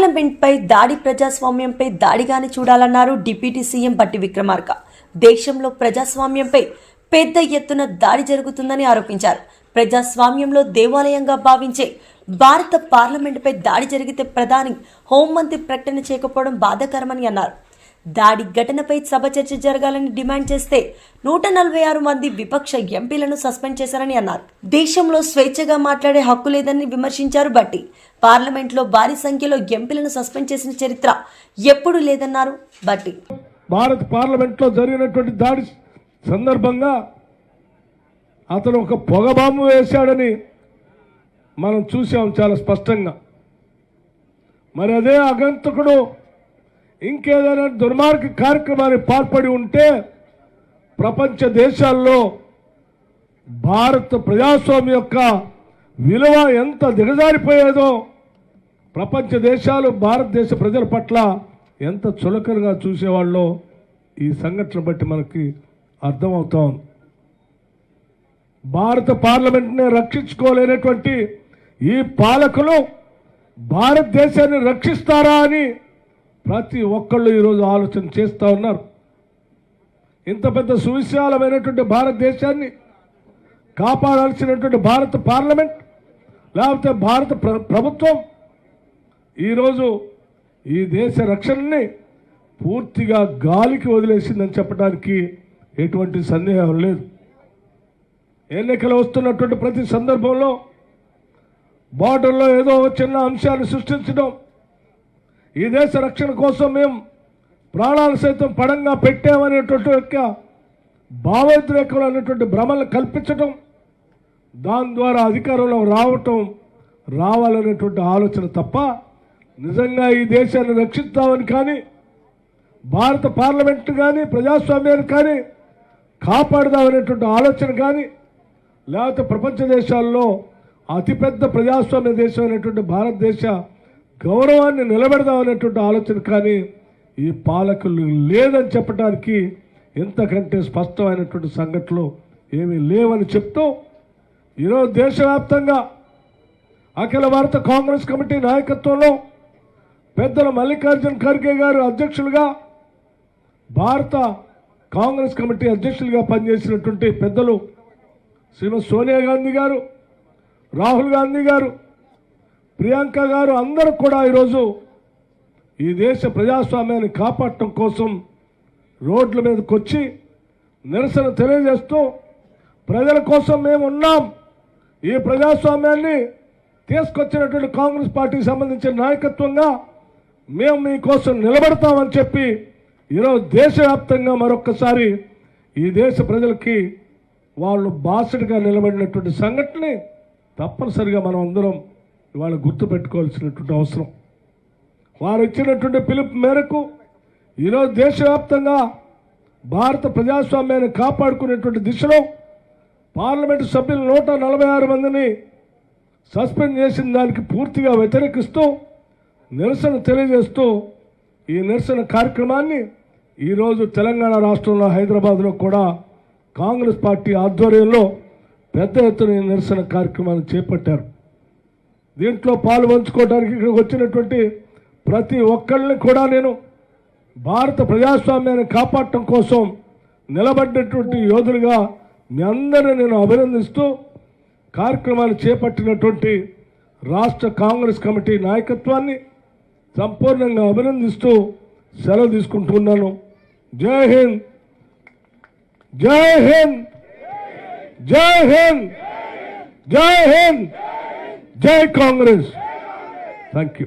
పార్లమెంట్పై దాడి ప్రజాస్వామ్యంపై దాడిగానే చూడాలన్నారు deputy CM బట్టి విక్రమార్క. దేశంలో ప్రజాస్వామ్యంపై పెద్ద ఎత్తున దాడి జరుగుతుందని ఆరోపించారు. ప్రజాస్వామ్యంలో దేవాలయంగా భావించే భారత పార్లమెంటుపై దాడి జరిగితే ప్రధాని హోంమంత్రి ప్రకటన చేయకపోవడం బాధాకరమని అన్నారు. దాడి ఘటనపై సభ చర్చ జరగాలని డిమాండ్ చేస్తే నూట నలభై ఆరు మంది విపక్ష ఎంపీలను సస్పెండ్ చేశారని అన్నారు. దేశంలో స్వేచ్ఛగా మాట్లాడే హక్కు లేదని విమర్శించారు బట్టి పార్లమెంట్లో భారీ సంఖ్యలో ఎంపీలను సస్పెండ్ చేసిన చరిత్ర ఎప్పుడూ లేదన్నారు బట్టి. భారత పార్లమెంట్లో జరిగినటువంటి దాడి సందర్భంగా అతను ఒక పొగబాంబు వేశాడని మనం చూసాం చాలా స్పష్టంగా. మరి అదే అగంతకుడు ఇంకేదైనా దుర్మార్గ కార్యక్రమానికి పాల్పడి ఉంటే ప్రపంచ దేశాల్లో భారత ప్రజాస్వామ్యం యొక్క విలువ ఎంత దిగజారిపోయేదో ప్రపంచ దేశాలు భారతదేశ ప్రజల పట్ల ఎంత చులకనగా చూసేవాళ్ళో ఈ సంఘటన బట్టి మనకి అర్థమవుతోంది. భారత పార్లమెంట్ని రక్షించుకోలేనటువంటి ఈ పాలకులు భారతదేశాన్ని రక్షిస్తారా అని ప్రతి ఒక్కళ్ళు ఈరోజు ఆలోచన చేస్తూ ఉన్నారు. ఇంత పెద్ద సువిశాలమైనటువంటి భారతదేశాన్ని కాపాడాల్సినటువంటి భారత పార్లమెంట్ లేకపోతే భారత ప్ర- ప్రభుత్వం ఈరోజు ఈ దేశ రక్షణని పూర్తిగా గాలికి వదిలేసిందని చెప్పడానికి ఎటువంటి సందేహం లేదు. ఎన్నికలు వస్తున్నటువంటి ప్రతి సందర్భంలో బార్డర్లో ఏదో ఒక చిన్న అంశాన్ని సృష్టించడం ఈ దేశ రక్షణ కోసం మేము ప్రాణాలు సైతం పడంగా పెట్టామనేటువంటి యొక్క భావోద్రేకం అనేటువంటి భ్రమలు కల్పించటం దాని ద్వారా అధికారంలో రావటం రావాలనేటువంటి ఆలోచన తప్ప నిజంగా ఈ దేశాన్ని రక్షిస్తామని కానీ భారత పార్లమెంట్ కానీ ప్రజాస్వామ్యాన్ని కానీ కాపాడదామనేటువంటి ఆలోచన కానీ లేకపోతే ప్రపంచ దేశాల్లో అతిపెద్ద ప్రజాస్వామ్య దేశం అనేటువంటి భారతదేశ గౌరవాన్ని నిలబెడదామనేటువంటి ఆలోచన కానీ ఈ పాలకులు లేదని చెప్పడానికి ఇంతకంటే స్పష్టమైనటువంటి సంఘటనలు ఏమీ లేవని చెప్తూ ఈరోజు దేశవ్యాప్తంగా అఖిల భారత కాంగ్రెస్ కమిటీ నాయకత్వంలో పెద్దల మల్లికార్జున్ ఖర్గే గారు అధ్యక్షులుగా భారత కాంగ్రెస్ కమిటీ అధ్యక్షులుగా పనిచేసినటువంటి పెద్దలు శ్రీమతి సోనియా గాంధీ గారు రాహుల్ గాంధీ గారు ప్రియాంక గారు అందరూ కూడా ఈరోజు ఈ దేశ ప్రజాస్వామ్యాన్ని కాపాడటం కోసం రోడ్ల మీదకి వచ్చి నిరసన తెలియజేస్తూ ప్రజల కోసం మేము ఉన్నాం. ఈ ప్రజాస్వామ్యాన్ని తీసుకొచ్చినటువంటి కాంగ్రెస్ పార్టీకి సంబంధించిన నాయకత్వంగా మేము మీకోసం నిలబడతామని చెప్పి ఈరోజు దేశవ్యాప్తంగా మరొక్కసారి ఈ దేశ ప్రజలకి వాళ్ళు బాసటగా నిలబడినటువంటి సంఘటనని తప్పనిసరిగా మనం అందరం ఇవాళ గుర్తుపెట్టుకోవాల్సినటువంటి అవసరం. వారు ఇచ్చినటువంటి పిలుపు మేరకు ఈరోజు దేశవ్యాప్తంగా భారత ప్రజాస్వామ్యాన్ని కాపాడుకునేటువంటి దిశలో పార్లమెంటు సభ్యులు నూట నలభై ఆరు మందిని సస్పెండ్ చేసిన దానికి పూర్తిగా వ్యతిరేకిస్తూ నిరసన తెలియజేస్తూ ఈ నిరసన కార్యక్రమాన్ని ఈరోజు తెలంగాణ రాష్ట్రంలో హైదరాబాద్లో కూడా కాంగ్రెస్ పార్టీ ఆధ్వర్యంలో పెద్ద ఎత్తున ఈ నిరసన కార్యక్రమాన్ని చేపట్టారు. దీంట్లో పాలు పంచుకోవడానికి ఇక్కడికి వచ్చినటువంటి ప్రతి ఒక్కళ్ళని కూడా నేను భారత ప్రజాస్వామ్యాన్ని కాపాడటం కోసం నిలబడ్డటువంటి యోధులుగా మీ అందరిని నేను అభినందిస్తూ కార్యక్రమాలు చేపట్టినటువంటి రాష్ట్ర కాంగ్రెస్ కమిటీ నాయకత్వాన్ని సంపూర్ణంగా అభినందిస్తూ సెలవు తీసుకుంటున్నాను జై హింద్! జై హింద్! జై హింద్! జై హింద్! జై కాంగ్రెస్ థ్యాంక్ యూ